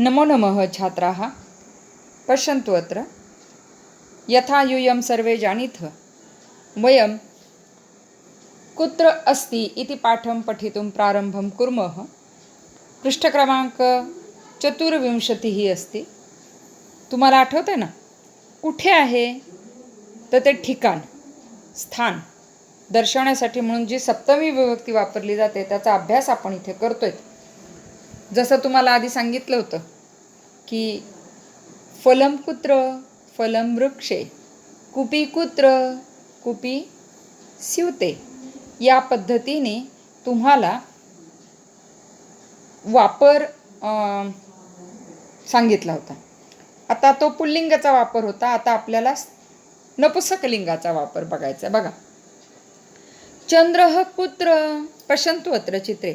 नमो नमः छात्राः पश्यन्तु अत्र। यथा यूयं सर्वे जानीथ। वयं कुत्र अस्ति इति पाठं पठितुं प्रारम्भं कुर्मः। पृष्ठक्रमांक चतुर्विंशतिः अस्ति। तुम्हाला आठवतं ना? कुठे आहे? तर ते ठिकाण स्थान. दर्शवण्यासाठी म्हणून जी सप्तमी विभक्ती वापरली जाते त्याचा अभ्यास आपण इथे करतोय. जसं तुम्हाला आधी सांगितलं होतं की फलम कुत्र फलम वृक्षे कुपी कुत्र कुपी स्यूते. या पद्धतीने तुम्हाला वापर सांगितला होता. आता तो पुल्लिंगाचा वापर होता. आता आपल्याला नपुसकलिंगाचा वापर बघायचा बघा. चंद्र कुत्र पश्यन्तु अत्र चित्रे.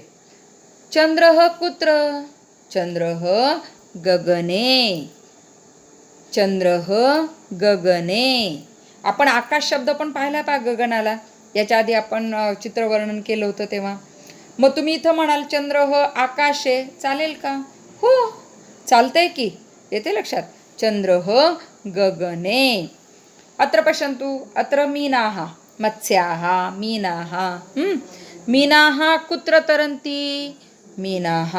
चंद्र कुत्र चंद्र गगने. चंद्र गगने. आपण आकाश शब्द पण पाहिला पा गगनाला. याच्या आधी आपण चित्रवर्णन केलं होतं तेव्हा. मग तुम्ही इथं म्हणाल चंद्र आकाशे. चालेल का? हो. चालतंय की. येते लक्षात. चंद्र गगने. अत्र पश्यन्तु. अत्र मीनाः. मत्स्याः मीनाः. मीनाः कुत्र तरन्ति? मीनाः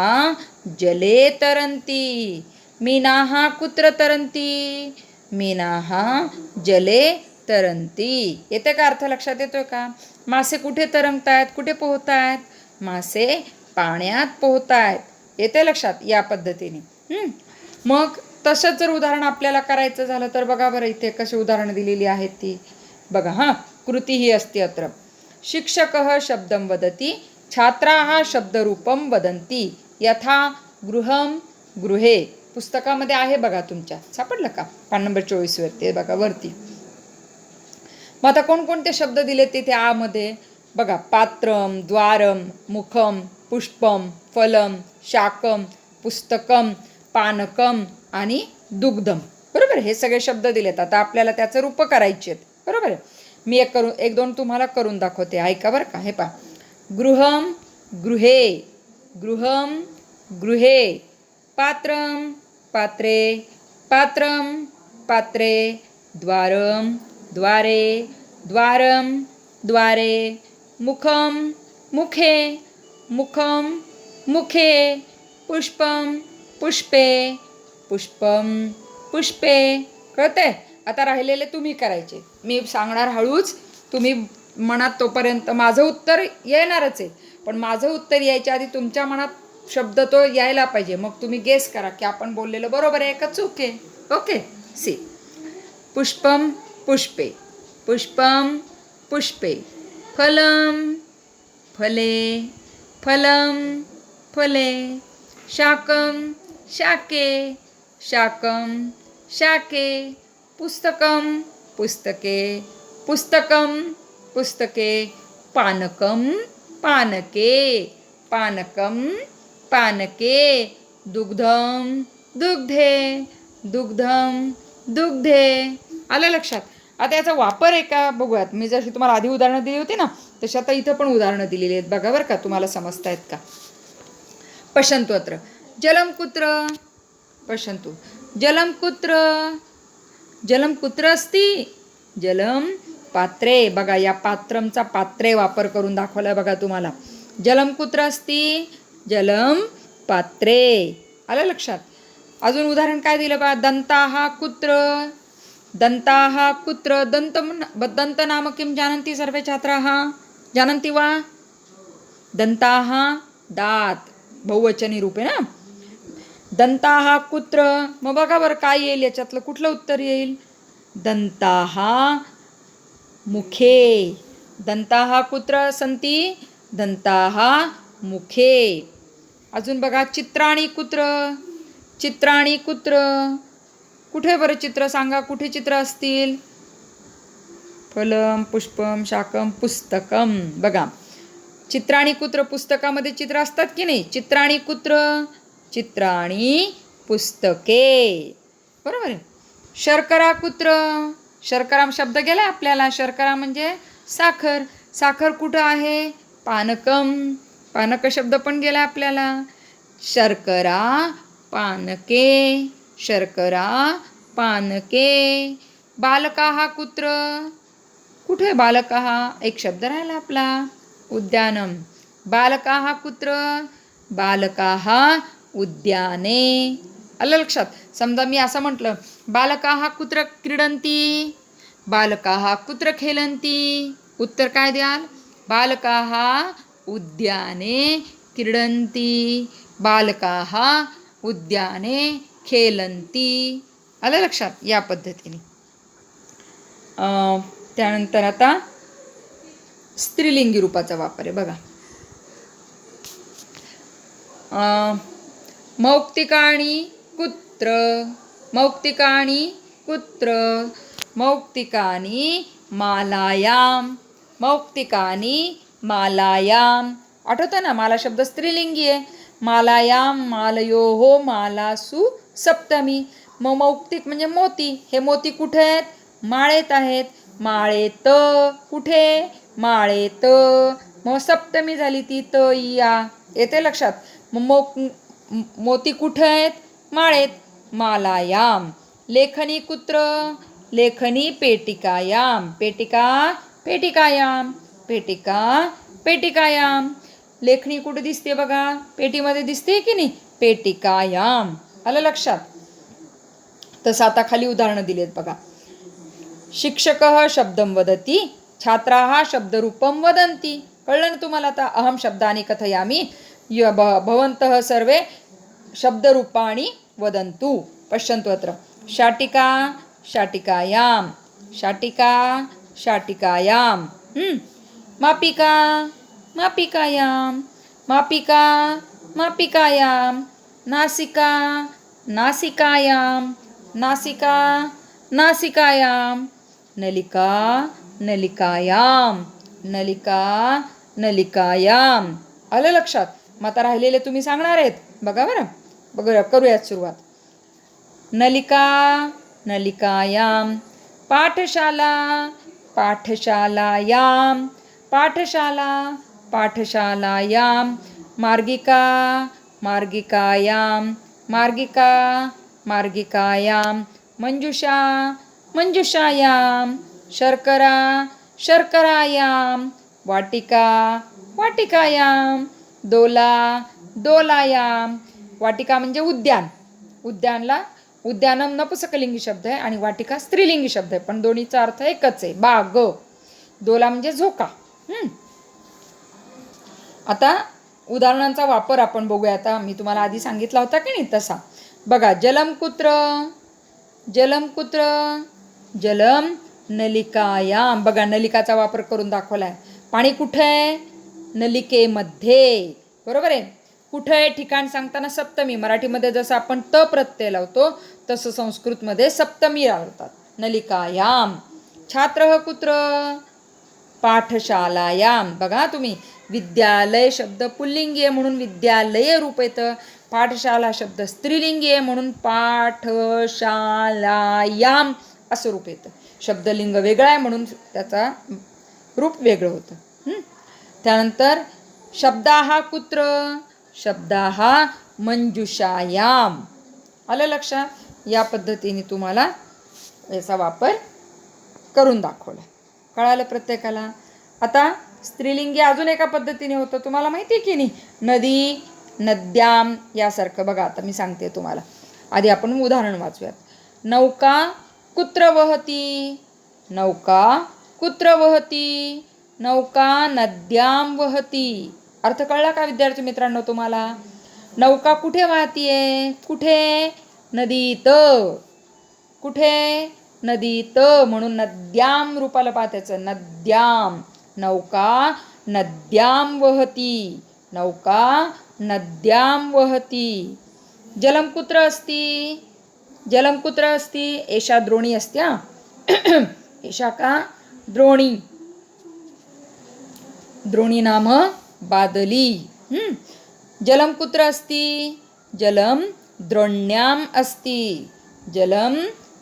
जले तरन्ति। मीनाः कुत्र तरन्ति? मीनाः जले तरंती येते का अर्थ लक्षात येतोय का? मासे कुठे तरंगतायत आहेत कुठे पोहतायत? मासे पाण्यात पोहतायत. आहेत येते लक्षात या पद्धतीने. मग तसंच जर उदाहरण आपल्याला करायचं झालं तर बघा बरं इथे कशी उदाहरणं दिलेली आहेत ती. बघा हां कृती ही असते अत्र. शिक्षक शब्दं वदति छात्राः शब्दरूपं वदन्ति। यथा गृहं गृहे। पुस्तकामध्ये आहे बघा तुमच्या। सापडलं का? पान नंबर चोवीसवरती बघा वरती. मग आता कोणकोणते शब्द दिले तिथे आमध्ये? बघा पात्रम द्वारम मुखम पुष्पम फलम शाकम पुस्तकम पानकम आणि दुग्धम बरोबर? हे सगळे शब्द दिलेत. आता आपल्याला त्याचं रूप करायचे आहेत बरोबर? आहे मी एक करून एक दोन तुम्हाला करून दाखवते. ऐका बरं का? हे पा गृहम गृहे गृहम गृहे पात्रम पात्रे पात्रम पात्रे द्वारमद्वारे द्वारमद्वारे मुखम मुखे मुखम मुखे पुष्पम पुष्पे पुष्पम पुष्पे. कळते आता राहिलेले तुम्ही करायचे. मी सांगणार हळूच तुम्ही मनात तोपर्यंत माझं उत्तर येणारच आहे. पण माझं उत्तर यायच्या आधी तुमच्या मनात शब्द तो यायला पाहिजे. मग तुम्ही गेस करा की आपण बोललेलं बरोबर आहे का चूक? आहे ओके सी पुष्पम पुष्पे. पुष्पम पुष्पे. फलम फले. फलम फले. शाकम शाके. शाकम शाके. पुस्तकम पुस्तके. पुस्तकम पुस्तके पानकं पानके पानकं पानके दुग्धं दुग्धे दुग्धं दुग्धे. आलं लक्षात? आता याचा वापर आहे का? बघूयात. मी जशी तुम्हाला आधी उदाहरणं दिली होती ना तशी आता इथं पण उदाहरणं दिलेली आहेत बघा बरं का तुम्हाला समजतायत का? पशंतोत्र. अत्र जलं कुत्र? पशंतु. जलं कुत्र? जलं कुत्र अस्ति? जलं पात्रे बघा या पात्रमचा पात्रे वापर करून दाखवलाय बघा तुम्हाला. जलं कुत्र अस्ति? जलं पात्रे. आलं लक्षात? अजून उदाहरण काय दिलं बा? दंताः कुत्र. दंताः कुत्र. दंत दंत नाम किं जानन्ति सर्वे छात्राः? जानन्ति वा? दंताः दात. बहुवचनी रूप आहे ना? दंताहा कुत्र. मग बघा बरं काय येईल याच्यातलं? कुठलं उत्तर येईल? दंताहा मुखे। दंताहा कुत्र संती दंताहा मुखे। अजून बघा चित्राणी कुत्र? चित्राणी कुत्र? कुठे बरं चित्र? सांगा कुठे चित्र असतील? फलम पुष्पम शाकम पुस्तकम. बघा चित्राणी कुत्र पुस्तकामध्ये चित्र असतात की नाही? चित्राणी कुत्र? चित्राणी पुस्तके. बरोबर आहे? शर्करा कुत्र? शर्कराम शब्द गेला आपल्याला. शर्करा म्हणजे साखर. साखर कुठं आहे? पानकम. पानक शब्द पण गेला आपल्याला. शर्करा पानके. शर्करा पानके. बालका हा कुत्र. कुठे बालका हा? एक शब्द राहिला आपला. उद्यानम. बालका हा कुत्र. बालका हा उद्याने. आलं लक्षात? समजा मी असं म्हटलं बालका कुत्र क्रीडन्ति? बालका कुत्र खेलन्ति? उत्तर काय द्याल? बालका उद्याने क्रीडन्ति। बालका उद्याने खेलन्ति। आलं लक्षात या पद्धतीने. त्यानंतर आता स्त्रीलिंगी रूपाचा वापर आहे बघा. मौक्तिकाणी कुत्र. मौक्तिकाणी कुत्र? मौक्तिकानी मालायाम। मौक्तिकानी मालायाम। आठवतं ना माला शब्द स्त्रीलिंगी आहे मालायाम मालयो हो मालासु सप्तमी। मग मौक्तिक म्हणजे मोती. हे मोती कुठे आहेत? माळेत आहेत. माळेत कुठे? माळेत. मग सप्तमी झाली ती त या येते लक्षात? मग मोती कुठे आहेत? माळेत. मालायाम। लेखनी कुत्र लेखनी पेटिकायाम। पेटिका पेटिकायाम। पेटिका पेटिकायाम। लेखणी कुठे दिसते बघा? पेटीमध्ये दिसते की नाही? पेटिकायाम. आलं लक्षात? तसं आता खाली उदाहरणं दिलेत बघा. शिक्षक शब्दं वदति छात्राः शब्दरूपं वदन्ति. कळलं ना तुम्हाला आता? अहम शब्दानि कथयामि. य भ भवन्तः सर्वे शब्दरूपाणि वदन्तु। पश्यन्तु अत्र। शाटिका शाटिकायां। शाटिका शाटिकायां। मापिका मापिकायां। मापिका मापिकायां। नासिका नासिकायां। नासिका नासिकायां। नलिका नलिकायां। नलिका नलिकायां। आलं लक्षात। मग आता राहिलेले तुम्ही सांगणार आहेत। बघा बरं। बघूया करूयात सुरुवात. नलिका नलिकायां पाठशाला पाठशालायां पाठशाला पाठशालायां मार्गिका मार्गिकायां मार्गिका मार्गिकायां मञ्जुषा मञ्जुषायां शर्करा शर्करायां वाटिका वाटिकायां दोला दोलायां वाटिका म्हणजे उद्यान. उद्यानला उद्यानम नपुसकलिंगी शब्द आहे आणि वाटिका स्त्रीलिंगी शब्द आहे. पण दोन्हीचा अर्थ एकच आहे. बाग दोला म्हणजे झोका. आता उदाहरणांचा वापर आपण बघूया. आता मी तुम्हाला आधी सांगितला होता की नाही तसा. बघा जलम कुत्र जलम कुत्र जलम नलिकायाम बघा नलिकाचा वापर करून दाखवला आहे पाणी कुठे आहे? नलिकेमध्ये. बरोबर आहे? कुठे हे ठिकाण सांगताना सप्तमी. मराठीमध्ये जसं आपण त प्रत्यय लावतो तसं संस्कृतमध्ये सप्तमी लावतात नलिकायाम. छात्र कुत्र? पाठशालायाम. बघा तुम्ही विद्यालय शब्द पुल्लिंगीय म्हणून विद्यालय रूप येतं. पाठशाला शब्द स्त्रीलिंगीय म्हणून पाठशालायाम असं रूप येतं. शब्दलिंग वेगळं आहे म्हणून त्याचा रूप वेगळं होतं. त्यानंतर शब्दा हा कुत्र? शब्दा हा मंजुषायाम आलं लक्षात या पद्धतीने तुम्हाला याचा वापर करून दाखवला. कळालं प्रत्येकाला? आता स्त्रीलिंगी अजून एका पद्धतीने होतं. तुम्हाला माहिती आहे की नाही? नदी नद्याम यासारखं. बघा आता मी सांगते तुम्हाला. आधी आपण उदाहरण वाचूयात. नौका कुत्र वहती? नौका कुत्र वहती? नौका नद्याम वहती? अर्थ कळला का विद्यार्थी मित्रांनो तुम्हाला? नौका कुठे वाहतीये? कुठे? नदीत. कुठे? नदीत. म्हणून नद्याम रूपाला पाहत्याचं. नद्याम. नौका नद्याम वहती. नौका नद्याम वहती. जलम कुत्र अस्ति? जलम कुत्र अस्ति? एषा द्रोणी अस्ति हा? एषा का? द्रोणी. द्रोणी नाम बादली. जलं जलम कुत्र अस्ति? जलम द्रोण्याम अस्ति. जलम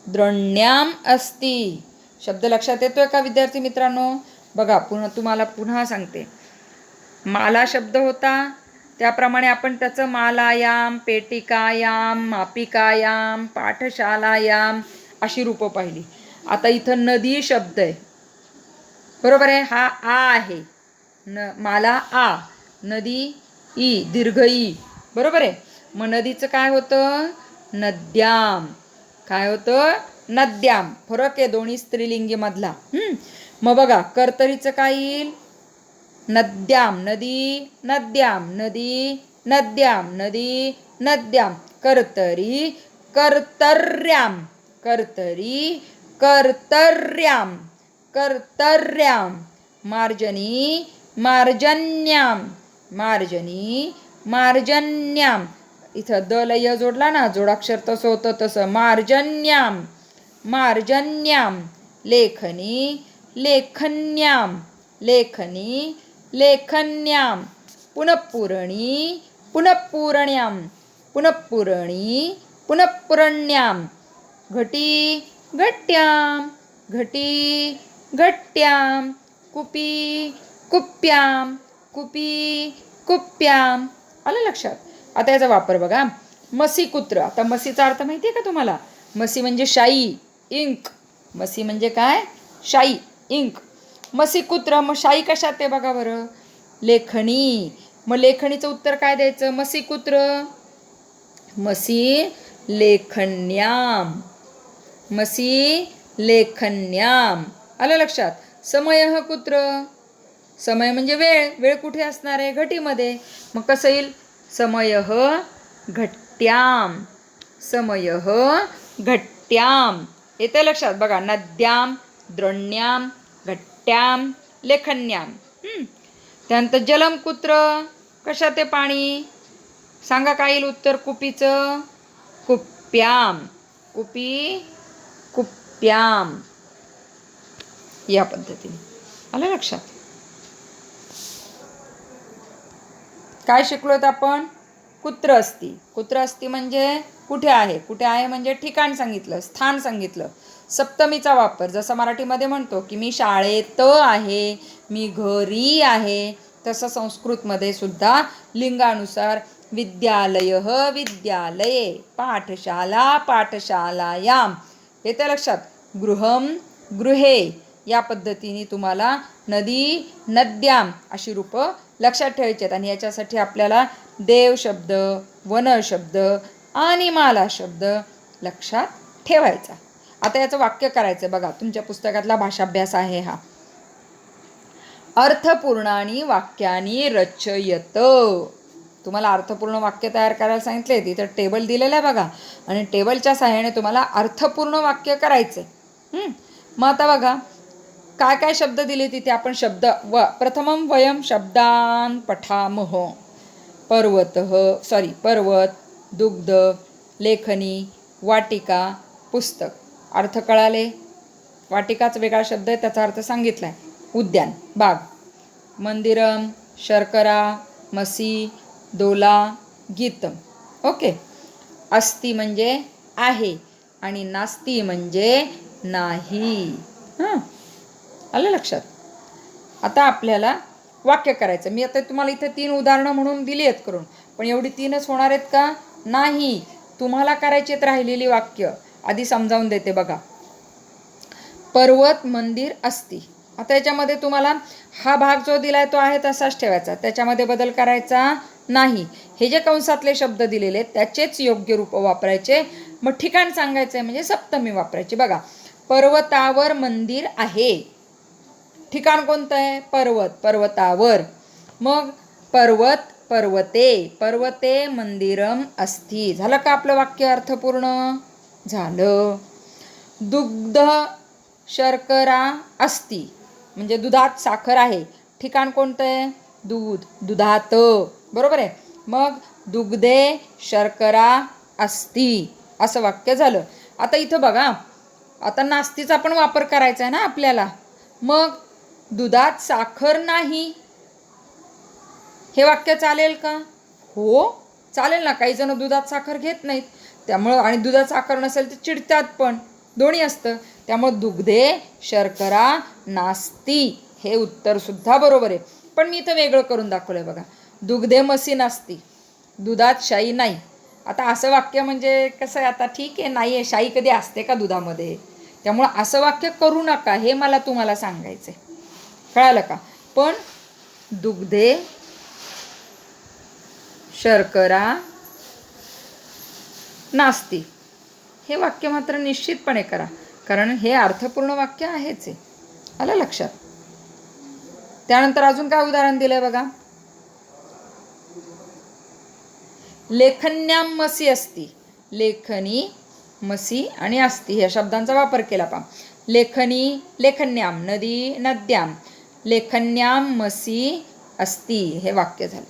द्रोण्याम अस्ति. शब्द लक्षात येतोय का विद्यार्थी मित्रांनो? बघा पुन्हा तुम्हाला पुन्हा सांगते. माला शब्द होता. त्याप्रमाणे आपण त्याचं मालायाम पेटिकायाम मापिकायाम पाठशालायाम अशी रूपं पाहिली. आता इथं नदी शब्द आहे. बरोबर आहे? हा आ आहे. न माला आ नदी ई दीर्घ ई. बरोबर आहे? मग नदीचं काय होतं? नद्याम. काय होतं? नद्याम. फरक आहे दोन्ही स्त्रीलिंगीमधला. मग बघा कर्तरीचं काय येईल? नद्याम. नदी नद्याम. नदी नद्याम. नदी नद्याम. कर्तरी कर्तर्याम. कर्तरी कर्तर्याम. कर्तर्याम. मार्जनी मार्जन्याम. मार्जनी मार्जन्याम. इथं द लय जोडला ना जोडाक्षर तसं होतं तसं. मार्जन्याम मार्जन्याम. लेखनी लेखन्याम. लेखनी लेखन्याम. पुनपुरणी पुनपुरण्याम. पुनपुरणी पुनपुरण्याम. घटी घट्याम. घटी घट्याम. कुपी कुप्याम कुपी कुप्याम. आलं लक्षात? आता याचा वापर बघा. मसी कुत्र. आता मसीचा अर्थ माहिती आहे का तुम्हाला? मसी म्हणजे शाई इंक. मसी म्हणजे काय? शाई इंक. मसी कुत्र मग शाई कशात आहे बघा बरं? लेखणी. मग लेखणीचं उत्तर काय द्यायचं? मसी कुत्र. मसी लेखन्याम मसी लेखन्याम आलं लक्षात? समय कुत्र. समय म्हणजे वेळ. वेळ कुठे असणार आहे? घटीमध्ये. मग कसं येईल? समय घट्ट्याम समय घट्ट्याम येते लक्षात. बघा नद्याम द्रोण्याम घट्ट्याम लेखन्याम त्यानंतर जलम कुत्र? कशा ते पाणी? सांगा काय येईल उत्तर? कुपीचं? कुप्याम. कुपी कुप्याम. या पद्धतीने. आलं लक्षात? काय शिकलोत आपण? कुत्र असती कुत्र असती म्हणजे कुठे आहे? कुठे आहे म्हणजे ठिकाण सांगितलं स्थान सांगितलं. सप्तमीचा वापर. जसं मराठीमध्ये म्हणतो की मी शाळेत आहे मी घरी आहे. तसं संस्कृतमध्ये सुद्धा लिंगानुसार विद्यालय विद्यालये पाठशाला पाठशालायाम येते लक्षात. गृहम गृहे. या पद्धतीने तुम्हाला नदी नद्याम अशी रूपं लक्षात ठेवायचे आहेत. आणि याच्यासाठी आपल्याला देव शब्द वन शब्द आणि माला शब्द लक्षात ठेवायचा. आता याचं वाक्य करायचं बघा. तुमच्या पुस्तकातला भाषाभ्यास आहे हा. अर्थपूर्णानी वाक्यानी रचयत. तुम्हाला अर्थपूर्ण वाक्य तयार करायला सांगितले तिथं टेबल दिलेलं आहे बघा. आणि टेबलच्या सहाय्याने तुम्हाला अर्थपूर्ण वाक्य करायचं आहे मग आता बघा. काय काय शब्द दिले तिथे? आपण शब्द व प्रथमं वयम शब्दान पठामह पर्वत सॉरी पर्वत दुग्ध लेखनी वाटिका पुस्तक. अर्थ कळाले? वाटिकाच वेगळा शब्द आहे त्याचा अर्थ सांगितला आहे उद्यान बाग. मंदिरम शर्करा मसी दोला गीतम. ओके. अस्ति म्हणजे आहे आणि नास्ती म्हणजे नाही. हां. आलं लक्षात? आता आपल्याला वाक्य करायचं. मी आता तुम्हाला इथे तीन उदाहरणं म्हणून दिली आहेत करून. पण एवढी तीनच होणार आहेत का? नाही. तुम्हाला करायची आहेत राहिलेली वाक्य. आधी समजावून देते बघा. पर्वत मंदिर असती. आता याच्यामध्ये तुम्हाला हा भाग जो दिलाय तो आहे तसाच ठेवायचा. त्याच्यामध्ये बदल करायचा नाही. हे जे कंसातले शब्द दिलेले आहेत त्याचेच योग्य रूप वापरायचे. मग ठिकाण सांगायचं आहे म्हणजे सप्तमी वापरायची. बघा. पर्वतावर मंदिर आहे. ठिकाण कोणतं आहे? पर्वत पर्वतावर. मग पर्वत पर्वते. पर्वते मंदिरम अस्ति. झालं का आपलं वाक्य अर्थपूर्ण? झालं. दुग्ध शर्करा अस्ति. म्हणजे दुधात साखर आहे. ठिकाण कोणतं आहे? दूध. दुधात. बरोबर आहे? मग दुग्धे शर्करा अस्ति. असं वाक्य झालं. आता इथं बघा. आता नास्तीचा पण वापर करायचा आहे ना आपल्याला. मग दुधात साखर नाही. हे वाक्य चालेल का? हो चालेल ना. काही जण दुधात साखर घेत नाहीत. त्यामुळं आणि दुधात साखर नसेल तर चिडतात पण. दोन्ही असतं. त्यामुळं दुग्धे शर्करा नास्ती हे उत्तरसुद्धा बरोबर आहे. पण मी इथं वेगळं करून दाखवलं आहे बघा. दुग्धे मसी नास्ती. दुधात शाई नाही. आता असं वाक्य म्हणजे कसं आहे? आता ठीक आहे. नाही आहे शाई कधी असते का दुधामध्ये? त्यामुळं असं वाक्य करू नका. हे मला तुम्हाला सांगायचं आहे कळालं का? पण दुग्धे शर्करा नास्ती हे वाक्य मात्र निश्चितपणे करा. कारण हे अर्थपूर्ण वाक्य आहेच आहे आलं लक्षात? त्यानंतर अजून काय उदाहरण दिलंय बघा? लेखन्याम मसी असती. लेखनी मसी आणि अस्ती ह्या शब्दांचा वापर केला पा लेखनी लेखन्याम नदी नद्याम लेखन्याम मसी असती हे वाक्य झालं.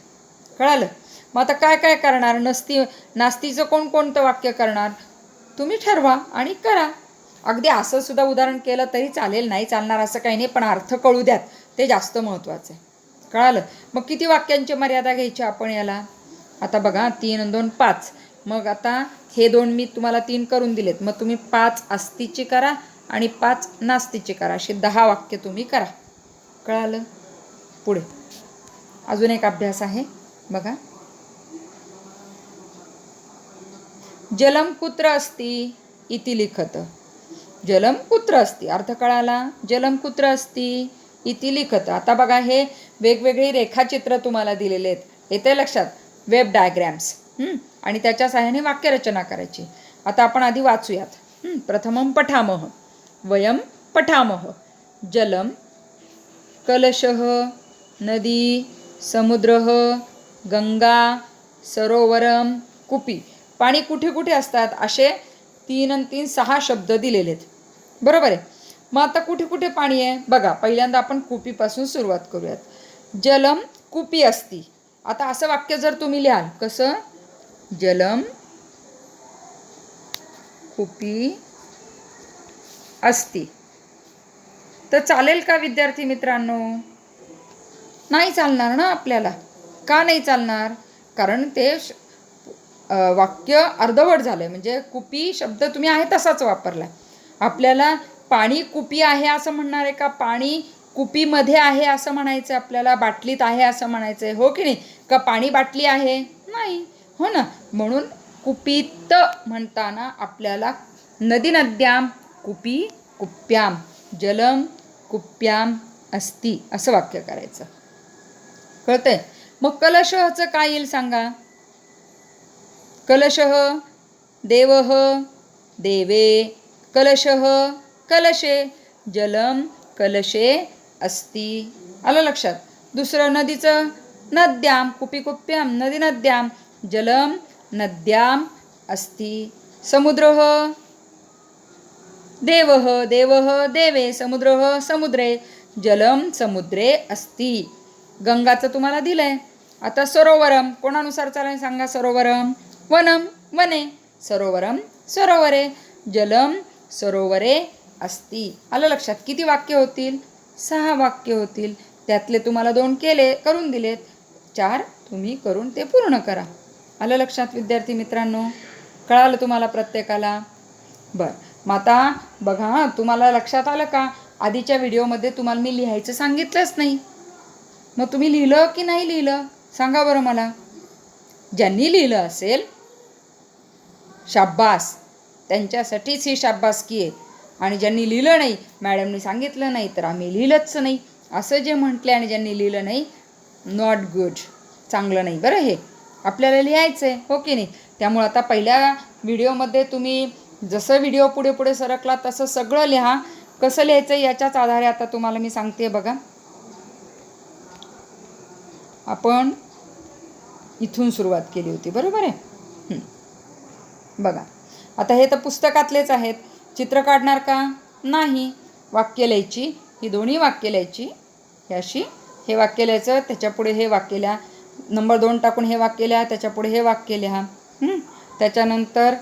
कळालं? मग आता काय काय करणार? नसती नास्तीचं कोणकोणतं वाक्य करणार? तुम्ही ठरवा आणि करा. अगदी असं सुद्धा उदाहरण केलं तरी चालेल नाही चालणार असं काही नाही पण अर्थ कळू द्यात. ते जास्त महत्त्वाचं आहे. कळालं? मग किती वाक्यांची मर्यादा घ्यायची आपण याला? आता बघा तीन दोन पाच. मग आता हे दोन मी तुम्हाला तीन करून दिलेत. मग तुम्ही पाच अस्तीची करा आणि पाच नास्तीची करा. अशी दहा वाक्य तुम्ही करा. कळालं? पुढे. अजून एक अभ्यास आहे. बघा. जलम कुत्र अस्ति इति लिखत. जलम कुत्र अस्ति. अर्थ कळाला? जलम कुत्र अस्ति इति लिखत. आता बघा हे वेगवेगळी रेखाचित्र तुम्हाला दिलेले आहेत. येते लक्षात. Web diagrams. आणि त्याच्या सहाय्याने वाक्यरचना करायची. आता आपण आधी वाचूयात. हं? पठामह. पठामः वयं पठामः जलम कलशः नदी समुद्रः गंगा सरोवरम कुपी. पाणी कुठे कुठे असतात? असे तीन आणि तीन सहा शब्द दिलेले आहेत बरोबर आहे? मग आता कुठे कुठे पाणी आहे? बघा पहिल्यांदा आपण कुपीपासून सुरुवात करूयात. जलम कुपी असती. आता असं वाक्य जर तुम्ही लिहाल कसं? जलम कुपी असती. तर चालेल का विद्यार्थी मित्रांनो? नाही चालणार ना आपल्याला? का नाही चालणार? कारण ते श- वाक्य अर्धवट झालं म्हणजे कुपी शब्द तुम्ही आहे तसाच वापरला आपल्याला पाणी कुपी आहे असं म्हणणार आहे का? पाणी कुपीमध्ये आहे असं म्हणायचं आपल्याला? बाटलीत आहे असं म्हणायचं आहे हो की नाही? का पाणी बाटली आहे? नाही. हो ना. म्हणून कुपीत म्हणताना आपल्याला नदी नद्याम कुपी कुप्याम जलम कुप्याम अस्ति असं वाक्य करायचं. कळतंय? मग कलशहचं काय येईल सांगा? कलशः देवः देवे कलशः कलशे जलम कलशे अस्ति. आलं लक्षात? दुसरं नदीचं? नद्याम कुपी कुप्याम नदी नद्याम जलम नद्याम अस्ति. समुद्रः? देवः देवः देवे समुद्रः समुद्रे जलम समुद्रे अस्ति. गंगाचं तुम्हाला दिलंय. आता सरोवरम कोणानुसार चालेल सांगा सरोवरम वनम वने सरोवरम सरोवरे जलम सरोवरे अस्ति. आलं लक्षात? किती वाक्य होतील? सहा वाक्य होतील. त्यातले तुम्हाला दोन केले करून दिलेत. चार तुम्ही करून ते पूर्ण करा. आलं लक्षात विद्यार्थी मित्रांनो? कळालं तुम्हाला प्रत्येकाला? बरं. मग आता बघा हां तुम्हाला लक्षात आलं का? आधीच्या व्हिडिओमध्ये तुम्हाला मी लिहायचं सांगितलंच नाही. मग तुम्ही लिहिलं की नाही लिहिलं? सांगा बरं मला. ज्यांनी लिहिलं असेल शाब्बास. त्यांच्यासाठीच ही शाब्बासकी आहे. आणि ज्यांनी लिहिलं नाही मॅडमनी सांगितलं नाही तर आम्ही लिहिलंच नाही. असं जे म्हटले आणि ज्यांनी लिहिलं नाही नॉट गुड चांगलं नाही बरं हे. आपल्याला लिहायचं आहे हो की नाही? त्यामुळं आता पहिल्या व्हिडिओमध्ये तुम्ही जसं व्हिडिओ पुढे पुढे सरकला तसं सगळं लिहा. कसं लिहायचं याच्याच आधारे आता तुम्हाला मी सांगते बघा. आपण इथून सुरुवात केली होती बरोबर आहे? बघा. आता हे तर पुस्तकातलेच आहेत. चित्र काढणार का? नाही. वाक्य लिहायची ही दोन्ही वाक्य लिहायची. हे अशी हे वाक्य लिहायचं त्याच्यापुढे हे वाक्य लिहा. नंबर दोन टाकून हे वाक्य लिहा त्याच्यापुढे हे वाक्य लिहा. त्याच्यानंतर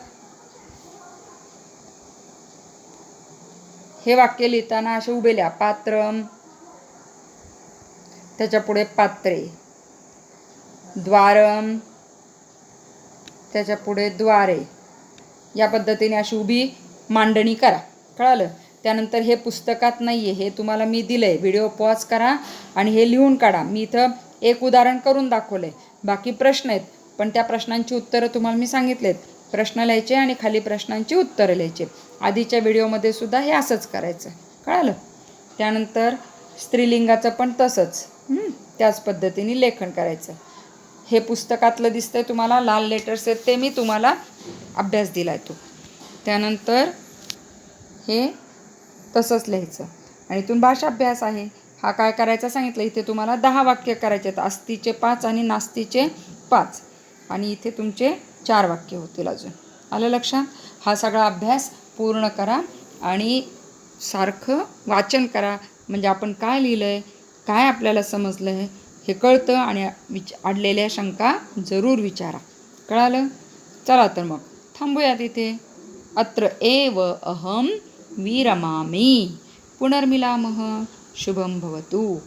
हे वाक्य लिहिताना असे उभे लिहा. पात्रम. त्याच्यापुढे पात्रे. द्वारम. त्याच्यापुढे द्वारे. या पद्धतीने अशी उभी मांडणी करा. कळालं? त्यानंतर हे पुस्तकात नाही आहे हे तुम्हाला मी दिलं आहे व्हिडिओ पॉज करा आणि हे लिहून काढा. मी इथं एक उदाहरण करून दाखवलं आहे बाकी प्रश्न आहेत. पण त्या प्रश्नांची उत्तरं तुम्हाला मी सांगितलेत. प्रश्न लिहायचे आणि खाली प्रश्नांची उत्तरं लिहायचे. आधीच्या व्हिडिओमध्ये सुद्धा हे असंच करायचं. कळालं? त्यानंतर स्त्रीलिंगाचं पण तसंच. त्याच पद्धतीने लेखन करायचं. हे पुस्तकातलं दिसतंय तुम्हाला लाल लेटर्स आहेत ते मी तुम्हाला अभ्यास दिला आहे तो. त्यानंतर हे तसंच लिहायचं. आणि इथून भाषा अभ्यास आहे. हा काय करायचा सांगितलं? इथे तुम्हाला दहा वाक्य करायचे आहेत. आस्तीचे पाच आणि नास्तीचे पाच. आणि इथे तुमचे चार वाक्य होतील अजून. आलं लक्षात? हा सगळा अभ्यास पूर्ण करा आणि सारखं वाचन करा. म्हणजे आपण काय लिहिलं आहे काय आपल्याला समजलं आहे हे कळतं आणि विच अडलेल्या शंका जरूर विचारा. कळालं? चला तर मग थांबूया तिथे अत्र एव अहम विरमामि. पुनर्मिलामः शुभं भवतु.